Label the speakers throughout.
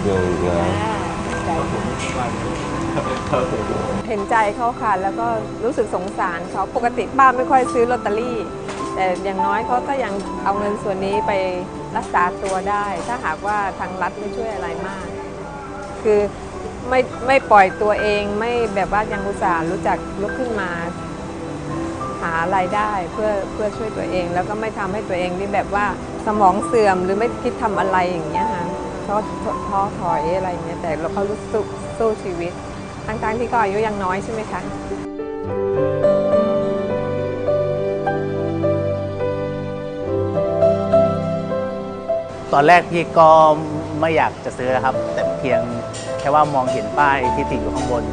Speaker 1: โดนอีกแล้ว
Speaker 2: เห็นใจเขาค่ะแล้วก็รู้สึกสงสารเขาปกติป้าไม่ค่อยซื้อลอตเตอรี่ แต่อย่างน้อยเขาก็ยังเอาเงินส่วนนี้ไปรักษาตัวได้ ถ้าหากว่าทางรัฐไม่ช่วยอะไรมาก คือไม่ไม่ปล่อยตัวเองไม่แบบว่ายังอุตส่าห์รู้จักลุกขึ้นมา หาไรายได้เพื่อเพื่อช่วยตัวเอง แล้วก็ไม่ทำให้ตัวเองนี่แบบว่าสมองเสื่อมหรือไม่คิดทำอะไรอย่างเงี้ยค่ะ ท้อท้อถอยอะไรเงี้ยแต่เราเขารู้สึกสู้ชีวิตทั้งๆที่ก็อายุยังน้อยใช่ไหมคะ
Speaker 3: ตอนแรกพี่ก็ไม่อยากจะซื้อนะครับ แต่เพียงแค่ว่ามองเห็นป้ายที่ติดอยู่ข้างบน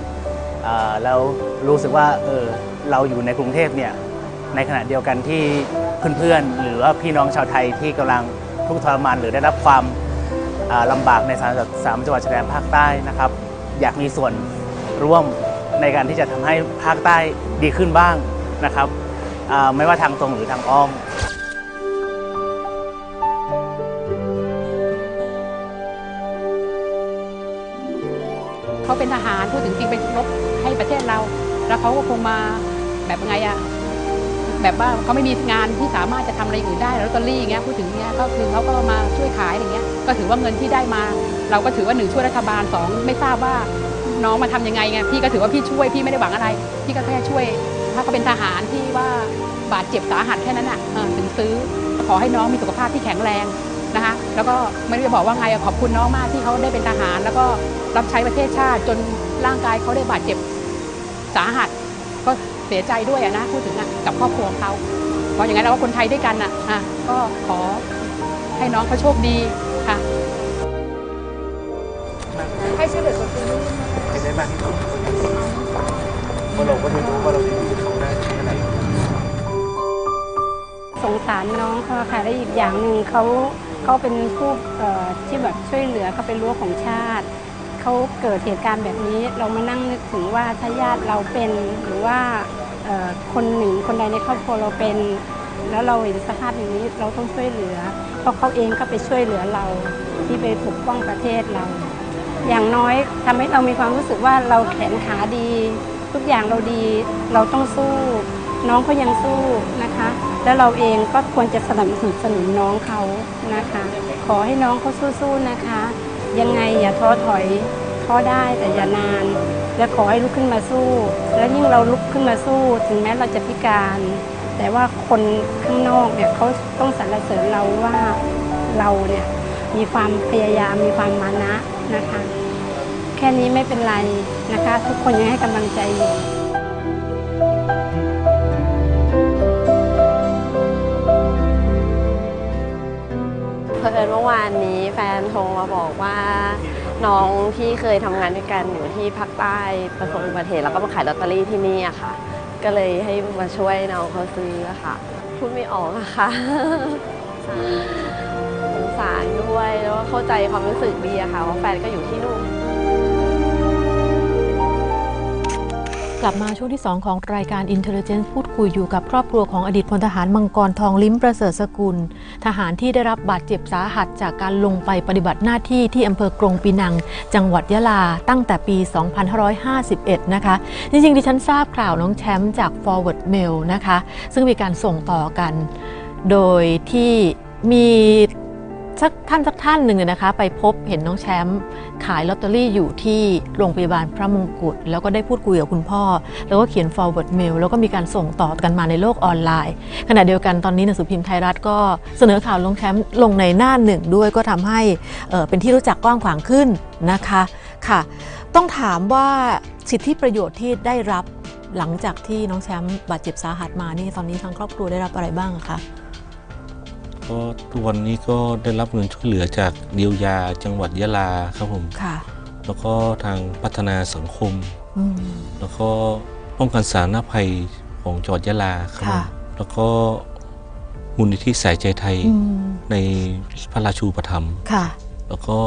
Speaker 3: แล้วรู้สึกว่าเออเราอยู่ในกรุงเทพเนี่ยในขณะเดียวกันที่เพื่อนๆหรือว่าพี่น้องชาวไทยที่กำลังทุกข์ทรมานหรือได้รับความ ลำบากในสามสามจังหวัดชายแดนภาคใต้นะครับ อยากมีส่วนร่วมในการที่จะทำให้ภาคใต้ดีขึ้นบ้างนะครับไม่ว่าทางตรงหรือทางอ้อม
Speaker 4: เขาเป็นทหารพูดถึงจริงเป็นรบให้ประเทศเรา แล้วเขาก็คงมาแบบไงอะ แบบว่าเขาไม่มีงานที่สามารถจะทำอะไรอื่นได้แล้วลอตเตอรี่อย่างเงี้ยพูดถึงเงี้ยก็คือเขาก็มาช่วยขายอย่างเงี้ยก็ถือว่าเงินที่ได้มา เราก็ถือว่าหนึ่งช่วยรัฐบาลสองไม่ทราบว่าน้องมาทำยังไงไงพี่ก็ถือว่าพี่ช่วยพี่ไม่ได้หวังอะไร พี่ก็แค่ช่วย ถ้าเขาเป็นทหารที่ว่าบาดเจ็บสาหัสแค่นั้นอะถึงซื้อขอให้น้องมีสุขภาพที่แข็งแรงนะคะแล้วก็ไม่รู้จะบอกว่าไงขอบคุณน้องมากที่เขาได้เป็นทหาร แล้วก็รับใช้ประเทศชาติจนร่างกายเขาได้บาดเจ็บสาหัส เสียใจด้วยนะพูดถึงกับครอบครัวเขาเพราะอย่างนั้นเราก็คนไทยด้วยกันอะก็ขอให้น้องเขาโชคดีค่ะ
Speaker 5: ให้ช่วยเหลือตัวเอง
Speaker 6: ให้ได้มากที่สุดเพราะเราก็ไม่รู้ว่าเราจะอยู่กับเขาได้แค่ไหน
Speaker 5: สงสารน้องเขาค่ะและอีกอย่างหนึ่งเขาเขาเป็นผู้ที่แบบช่วยเหลือเขาเป็นรั้วของชาติ เขาเกิดเหตุการณ์แบบนี้ เรามานั่งนึกถึงว่าถ้าญาติเราเป็นหรือว่าคนหนึ่งคนใดในครอบครัวเราเป็น แล้วเราเห็นสภาพอย่างนี้เราต้องช่วยเหลือ เพราะเขาเองก็ไปช่วยเหลือเราที่ไปปกป้องประเทศเรา อย่างน้อยทำให้เรามีความรู้สึกว่าเราแขนขาดี ทุกอย่างเราดีเราต้องสู้ น้องเขายังสู้นะคะ แล้วเราเองก็ควรจะสนับสนุนน้องเขานะคะ ขอให้น้องเขาสู้ๆนะคะ ยังไงอย่าท้อถอยท้อได้แต่อย่านาน และขอให้ลุกขึ้นมาสู้ แล้วยิ่งเราลุกขึ้นมาสู้ ถึงแม้เราจะพิการ แต่ว่าคนข้างนอกเนี่ยเขาต้องสรรเสริญเราว่าเราเนี่ยมีความพยายามมีความมานะนะคะ แค่นี้ไม่เป็นไรนะคะ ทุกคนยังให้กำลังใจอยู่
Speaker 7: เพิ่นเมื่อวานนี้แฟนโทรมาบอกว่า น้องที่เคยทำงานด้วยกันอยู่ที่ภาคใต้ประสบอุบัติเหตุแล้วก็มาขายลอตเตอรี่ที่นี่อะค่ะ ก็เลยให้มาช่วยน้องเขาซื้ออะค่ะพูดไม่ออกอะค่ะสงสารด้วยแล้วก็เข้าใจความรู้สึกดีอะค่ะว่าแฟนก็อยู่ที่นู่น
Speaker 8: กลับมาช่วงที่ 2 ของรายการ Intelligence พูดคุยอยู่กับครอบครัวของอดีตพลทหารมังกรทองลิ้มประเสริฐสกุล ทหารที่ได้รับบาดเจ็บสาหัสจากการลงไปปฏิบัติหน้าที่ที่อำเภอกรงปีนัง จังหวัดยะลาตั้งแต่ปี 2551 นะคะ จริงๆ ดิฉันทราบข่าวน้องแชมป์จาก Forward Mail นะคะ ซึ่งมีการส่งต่อกัน โดยที่มี สักท่านสักท่านหนึ่งเนี่ยนะคะ ไปพบเห็นน้องแชมป์ขายลอตเตอรี่อยู่ที่โรงพยาบาลพระมงกุฎแล้วก็ได้พูดคุยกับคุณพ่อ แล้วก็เขียน forward mail แล้วก็มีการส่งต่อกันมาในโลกออนไลน์ ขณะเดียวกันตอนนี้หนังสือพิมพ์ไทยรัฐก็เสนอข่าวลงแชมป์ลงในหน้าหนึ่งด้วยก็ทำให้เเป็นที่รู้จักกว้างขวางขึ้นนะคะค่ะต้องถามว่าสิทธิประโยชน์ที่ได้รับหลังจากที่น้องแชมป์บาดเจ็บสาหัสมานี่ตอนนี้ทางครอบครัวได้รับอะไรบ้างคะ
Speaker 9: ก็ทุกวันนี้ก็ได้รับเงินช่วยเหลือจากเดียวยาจังหวัดยะลาครับผม
Speaker 8: ค่ะ
Speaker 9: แล้วก็ทางพัฒนาสังคม
Speaker 8: อืม
Speaker 9: แล้วก็ป้องกันสาธารณภัยของจังหวัดยะลาครับผม
Speaker 8: ค่ะ
Speaker 9: แล้วก็มูลนิธิสายใจไทย
Speaker 8: อืม
Speaker 9: ในพระราชูปถัมภ์
Speaker 8: ค่ะ
Speaker 9: แล้วก็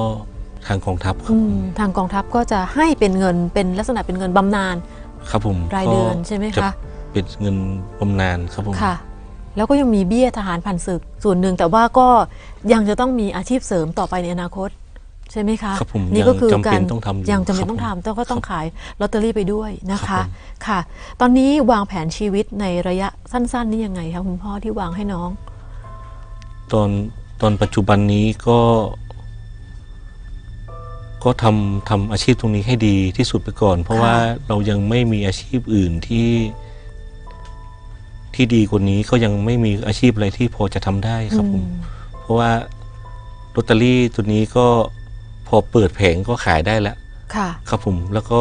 Speaker 9: ทางกองทัพครั
Speaker 8: อื
Speaker 9: บ
Speaker 8: มทางกองทัพก็จะให้เป็นเงินเป็นลักษณะเป็นเงินบำนาญ
Speaker 9: ครับผม
Speaker 8: รายเดือนใช่ไหม
Speaker 9: จ
Speaker 8: คะ
Speaker 9: เป็นเงินบำนาญครับผม
Speaker 8: ค่ะ แล้วก็ยังมีเบี้ยทหารผ่านศึกส่วนหนึ่งแต่ว่าก็ยังจะต้องมีอาชีพเสริมต่อไปในอนาคต ใช่ไหมคะ
Speaker 9: ครับผม
Speaker 8: นี่ก็คือ
Speaker 9: ยังจำเป็
Speaker 8: การ
Speaker 9: นต้องทำอยู่
Speaker 8: ยังจำเป็น
Speaker 9: ครับ
Speaker 8: ต้อง
Speaker 9: ผม
Speaker 8: ทำต้องก็ต้อง
Speaker 9: ครับ
Speaker 8: ขายลอตเตอรี่ไปด้วยนะ
Speaker 9: ครั
Speaker 8: คะ
Speaker 9: บผม
Speaker 8: ค่ะ ตอนนี้วางแผนชีวิตในระยะสั้น ๆ นี่ยังไงคะคุณพ่อที่วางให้น้อง
Speaker 9: ตอนตอนปัจจุบันนี้ก็ ก็ทำทำอาชีพตรงนี้ให้ดีที่สุดไปก่อน เพราะ
Speaker 8: ค่ะ
Speaker 9: ว่าเรายังไม่มีอาชีพอื่นที่ ที่ดีกว่านี้ก็ยังไม่มีอาชีพอะไรที่พอจะทำได้ครับผม
Speaker 8: อืม
Speaker 9: เพราะว่าลอตเตอรี่ตัวนี้ก็พอเปิดแผงก็ขายได้แล้ว
Speaker 8: ค่ะ
Speaker 9: ครับผม แล้วก็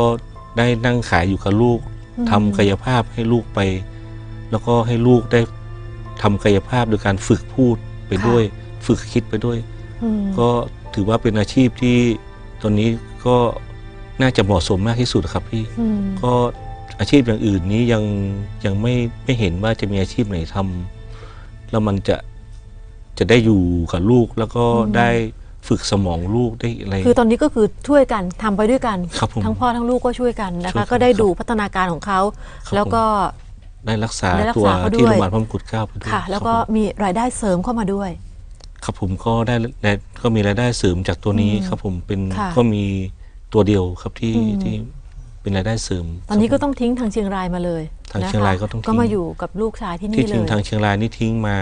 Speaker 9: ได้นั่งขายอยู่กับลูก
Speaker 8: อืม
Speaker 9: ทำกายภาพให้ลูกไป แล้วก็ให้ลูกได้ทำกายภาพโดยการฝึกพูดไปด้วย ฝึกคิดไปด้วย
Speaker 8: อืม
Speaker 9: ก็ถือว่าเป็นอาชีพที่ตอนนี้ก็น่าจะเหมาะสมมากที่สุดครับพี่
Speaker 8: อืม
Speaker 9: ก็ อาชีพอย่างอื่นนี้ยังยังไม่ไม่เห็นว่าจะมีอาชีพไหนทำแล้วมันจะจะได้อยู่กับลูกแล้วก็ได้ฝึกสมองลูกได้อะไร
Speaker 8: คือตอนนี้ก็คือช่วยกันทำไปด้วยกัน
Speaker 9: ครับผม
Speaker 8: ทั้งพ่อทั้งลูกก็ช่วยกันนะ
Speaker 9: ช่วย
Speaker 8: คะ
Speaker 9: กัน
Speaker 8: ก็ได้
Speaker 9: ครับ
Speaker 8: ดูพัฒนาการของเขา
Speaker 9: ครับ
Speaker 8: แล้วก็
Speaker 9: ได้รักษา
Speaker 8: ได้รักษา
Speaker 9: ตัว
Speaker 8: เขาด้วย
Speaker 9: ที่โรงพยาบาลพระมงกุฎเกล้าไปด้วย
Speaker 8: ค่ะ แล้วก็
Speaker 9: ครับผม
Speaker 8: มีรายได้เสริมเข้ามาด้วย
Speaker 9: ครับผมก็ได้ได้ก็มีรายได้เสริมจากตัวนี้
Speaker 8: อืม
Speaker 9: ครับผมเป็น
Speaker 8: ค่ะ
Speaker 9: ก็มีตัวเดียวครับที่
Speaker 8: อืม
Speaker 9: ที่ เป็นรายได้เสริม
Speaker 8: ตอนนี้
Speaker 9: ค
Speaker 8: ก็
Speaker 9: รับผม
Speaker 8: ต้องทิ้งทางเชียงรายมาเลย
Speaker 9: ทาง
Speaker 8: นะคะ
Speaker 9: เชียงรายก็ต้องทิ้ง
Speaker 8: ก็มาอยู่กับลูกชายที่
Speaker 9: ที่
Speaker 8: นี่เล
Speaker 9: ทิ้ง
Speaker 8: ย
Speaker 9: ทางเชียงรายนี่ทิ้งมา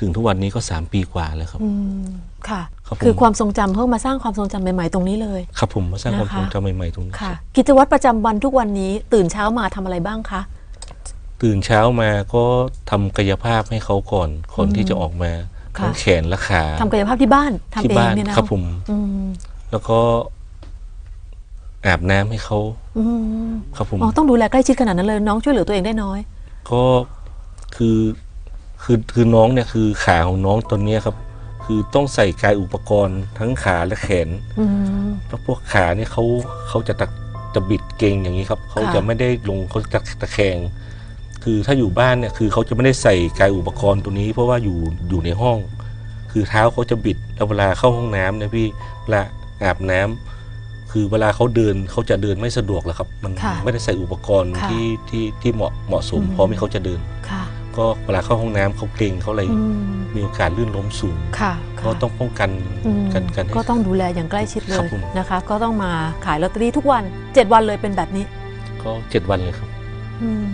Speaker 9: ถึงทุกวันนี้ก็ 3 ปีกว่าแล้วครับ
Speaker 8: อืมค่ะ
Speaker 9: ครับผม
Speaker 8: คือความทรงจำเพิ่งมาสร้างความทรงจำใหม่ๆตรงนี้เลย
Speaker 9: ครับผมมาสร้างความ
Speaker 8: นะคะ
Speaker 9: ทรงจำใหม่ๆตรงนี้
Speaker 8: ค่ะ กิจวัตรประจำวันทุกวันนี้ ตื่นเช้ามาทำอะไรบ้างคะ
Speaker 9: ตื่นเช้ามาก็ทำกายภาพให้เขาก่อนก่อน
Speaker 8: อืม
Speaker 9: ที่จะออกมา
Speaker 8: ค่ะ
Speaker 9: ทั้งแขนและขา
Speaker 8: ทำกายภาพที่บ้านทำ
Speaker 9: ที่
Speaker 8: เอง
Speaker 9: บ้าน
Speaker 8: เนี่ยนะครับ
Speaker 9: ผม
Speaker 8: อืม
Speaker 9: แล้วก็ อาบน้ำให้เขา
Speaker 8: อืม
Speaker 9: ครับผม
Speaker 8: อ๋อต้องดูแลใกล้ชิดขนาดนั้นเลย น้องช่วยเหลือตัวเองได้น้อย
Speaker 9: ก็คือคือคือน้องเนี่ยคือขาของน้องตอนเนี้ยครับ คือต้องใส่กายอุปกรณ์ทั้งขาและแขน
Speaker 8: อืม
Speaker 9: แล้วพวกขาเนี่ยเขาเขาจะตะจะบิดเกรงอย่างนี้ครับเขา
Speaker 8: ค่ะ
Speaker 9: จะไม่ได้ลงเขาจะตะแคง คือถ้าอยู่บ้านเนี่ยคือเขาจะไม่ได้ใส่กายอุปกรณ์ตัวนี้ เพราะว่าอยู่อยู่ในห้อง คือเท้าเขาจะบิดแล้วเวลาเข้าห้องน้ำเนี่ยพี่เวลาอาบน้ำ คือเวลาเขาเดินเขาจะเดินไม่สะดวกหรอกครับ มัน
Speaker 8: ค่ะ
Speaker 9: ไม่ได้ใส่อุปกรณ์
Speaker 8: ค่ะ
Speaker 9: ที่ที่ที่เหมาะเหมาะสม
Speaker 8: อืม
Speaker 9: พร้อมที่เขาจะเดิน
Speaker 8: ค่ะ
Speaker 9: ก็เวลาเข้าห้องน้ำเขาเกรงเขาอะไร
Speaker 8: อืม
Speaker 9: มีโอกาสลื่นล้มสูง
Speaker 8: ค่ะ
Speaker 9: ก็
Speaker 8: ค่ะ
Speaker 9: ต้องป้องกัน
Speaker 8: อืม
Speaker 9: กันกันให้
Speaker 8: ก็ต้องดูแลอย่างใกล้ชิดเล
Speaker 9: ครั
Speaker 8: ย
Speaker 9: บผม
Speaker 8: นะคะ ก็ต้องมาขายลอตเตอรี่ทุกวัน 7 วันเลยเป็นแบบนี้
Speaker 9: ก็เจ็ดวันเลยครับ
Speaker 8: อืม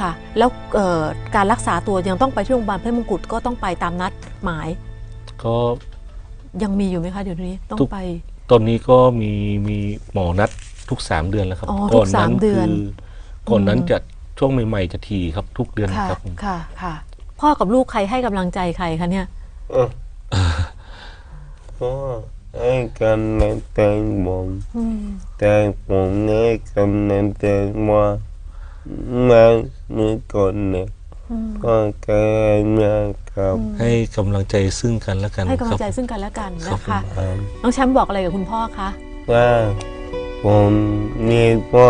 Speaker 8: ค่ะ แล้วเอ่อการรักษาตัวยังต้องไปที่โรงพยาบาลพระมงกุฎก็ต้องไปตามนัดหมาย
Speaker 9: ก็
Speaker 8: ยังมีอยู่ไหมคะเดี๋ยวนี้ต้อง
Speaker 9: ทุก
Speaker 8: ไป
Speaker 9: ตอนนี้ก็มีมีหมอนัดทุกสามเดือนแล้วครับ
Speaker 8: อ๋อทุกสามเดือน
Speaker 9: คือก่อนนั้น
Speaker 8: อืม
Speaker 9: จะช่วงใหม่ๆจะทีครับทุกเดือน
Speaker 8: ค่ะ
Speaker 9: ครับผม
Speaker 8: ค่ะค่ะพ่อกับลูกใครให้กำลังใจใครคะเนี่ย
Speaker 6: เออก็ให้กำลังใจผม
Speaker 8: อืม
Speaker 6: แต่ผมให้กำลังใจว่ามาเมื่อก่อนเนี่ย
Speaker 8: อืม
Speaker 6: ก็แค่นะครับ
Speaker 9: ให้กำลังใจซึ่งกันและกัน
Speaker 8: ให้กำลั
Speaker 9: ครั
Speaker 8: ง
Speaker 9: บ
Speaker 8: ใจซึ่งกันและกัน
Speaker 9: ครั
Speaker 8: นะ
Speaker 9: บ
Speaker 8: คะ
Speaker 6: ครับ
Speaker 8: น้องแชมป์บอกอะไรกับคุณพ่อคะ
Speaker 6: ว่าผมมีพ่อ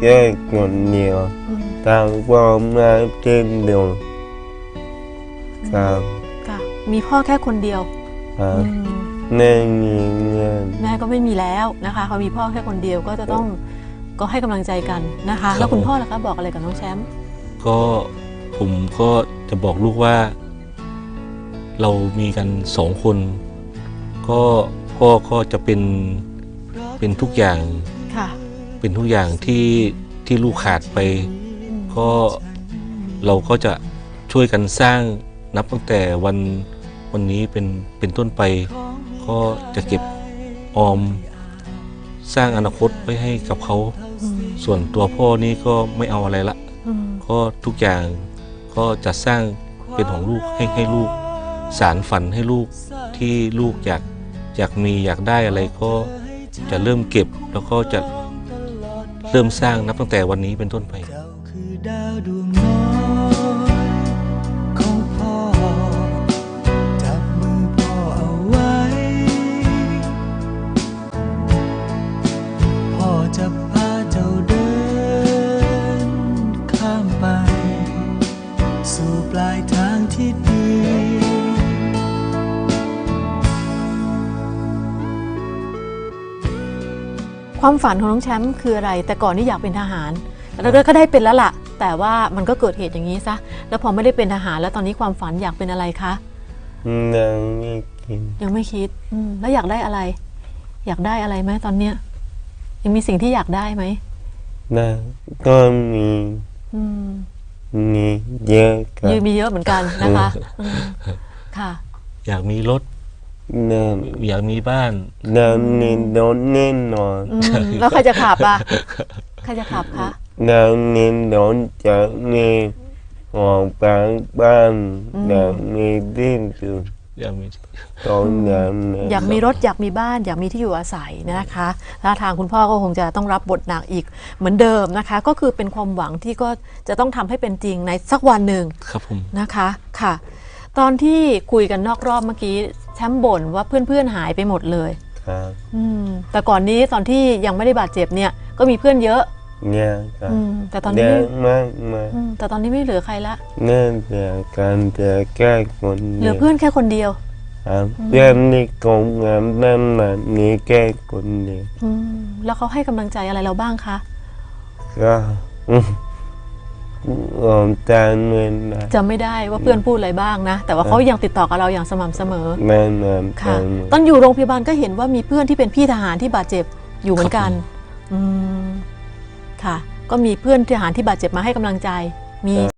Speaker 6: แค่คนเดียว
Speaker 8: อืม
Speaker 6: ทางพ่อมาเช่นเดียวครับ
Speaker 8: ค่ะ มีพ่อแค่คนเดียว
Speaker 6: ครับ
Speaker 8: อืม
Speaker 6: ไม่มีเงิน
Speaker 8: แม่ก็ไม่มีแล้วนะคะเขามีพ่อแค่คนเดียวก็จะต้องก็ให้กำลังใจกันนะคะแล้วคุณพ่อล่ะคะบอกอะไรกับน้องแชมป์
Speaker 9: ก็ ผมก็จะบอกลูกว่า เรามีกันสองคน ก็พ่อก็จะเป็นเป็นทุกอย่าง
Speaker 8: ค่ะ
Speaker 9: เป็นทุกอย่างที่ที่ลูกขาดไป
Speaker 8: อืม
Speaker 9: ก็เราก็จะช่วยกันสร้างนับตั้งแต่วันวันนี้เป็นเป็นต้นไป ก็จะเก็บออมสร้างอนาคตไว้ให้กับเขา
Speaker 8: อืม
Speaker 9: ส่วนตัวพ่อนี่ก็ไม่เอาอะไรละ
Speaker 8: อืม
Speaker 9: ก็ทุกอย่าง ก็จะสร้างเป็นของลูกให้ให้ลูก สารฝันให้ลูกที่ลูกอยากอยากมีอยากได้อะไรก็จะเริ่มเก็บแล้วก็จะเริ่มสร้างนับตั้งแต่วันนี้เป็นต้นไป
Speaker 8: ความฝันของน้องแชมป์คืออะไร แต่ก่อนนี่อยากเป็นทหาร แล้วก็ได้เป็นแล้วล่ะ แต่ว่ามันก็เกิดเหตุอย่างนี้ซะ แล้วพอไม่ได้เป็นทหารแล้วตอนนี้ความฝันอยากเป็นอะไรคะ
Speaker 6: ยังไม่คิด
Speaker 8: ยังไม่คิดอืมแล้วอยากได้อะไร อยากได้อะไรไหมตอนเนี้ยยังมีสิ่งที่อยากได้ไหม
Speaker 6: นะก็มี
Speaker 8: อืม
Speaker 6: มีเยอะครับ
Speaker 8: ยืมมีเยอะเหมือนกันนะคะอืมค่ะ
Speaker 9: อยากมีรถ
Speaker 6: นะ
Speaker 9: อยากมีบ้าน
Speaker 6: นะมีโดนแน่นอน
Speaker 8: อืมแล้วใครจะขับอะใครจะขับคะ
Speaker 6: นะมีโดนจะมีออกจากบ้านนะมีที่อยู่
Speaker 9: อยากมี
Speaker 6: ตรงนั้นนะ
Speaker 8: อยากมีรถอยากมีบ้าน อยากมีที่อยู่อาศัยนะคะถ้าทางคุณพ่อก็คงจะต้องรับบทหนักอีกเหมือนเดิมนะคะ ก็คือเป็นความหวังที่ก็จะต้องทำให้เป็นจริงในสักวันหนึ่ง
Speaker 9: ครับผม
Speaker 8: นะคะค่ะ ตอนที่คุยกันนอกรอบเมื่อกี้ แชมป์บ่นว่าเพื่อนๆหายไปหมดเลย
Speaker 6: ครับ
Speaker 8: อืมแต่ก่อนนี้ตอนที่ยังไม่ได้บาดเจ็บเนี่ย ก็มีเพื่อนเยอะ
Speaker 6: เนี่ยครับ
Speaker 8: อืมแต่ตอนนี้
Speaker 6: เย
Speaker 8: ไม่
Speaker 6: อะมากมาก
Speaker 8: อืมแต่ตอนนี้ไม่เหลือใครละ
Speaker 6: น่าจะการจะแก้คน
Speaker 8: เหลือเพื่อนแค่คนเดียว
Speaker 6: ครับเพื่อนที่กงงานนั่นน่ะมีแก้คนเดียว
Speaker 8: อืมแล้วเขาให้กำลังใจอะไรเราบ้างคะ
Speaker 6: ก็อืม ผมจำไม่ได้
Speaker 8: จำไม่ได้ว่าเพื่อนพูดอะไรบ้างนะ แต่ว่าเขายังติดต่อกับเราอย่างสม่ำเสมอ
Speaker 6: แน่นอน
Speaker 8: ค่ะ
Speaker 6: จำไม่
Speaker 8: ตอนอยู่โรงพยาบาลก็เห็นว่ามีเพื่อนที่เป็นพี่ทหารที่บาดเจ็บอยู่เหมือนกัน อืม ค่ะ ก็มีเพื่อนทหารที่บาดเจ็บมาให้กำลังใจ มี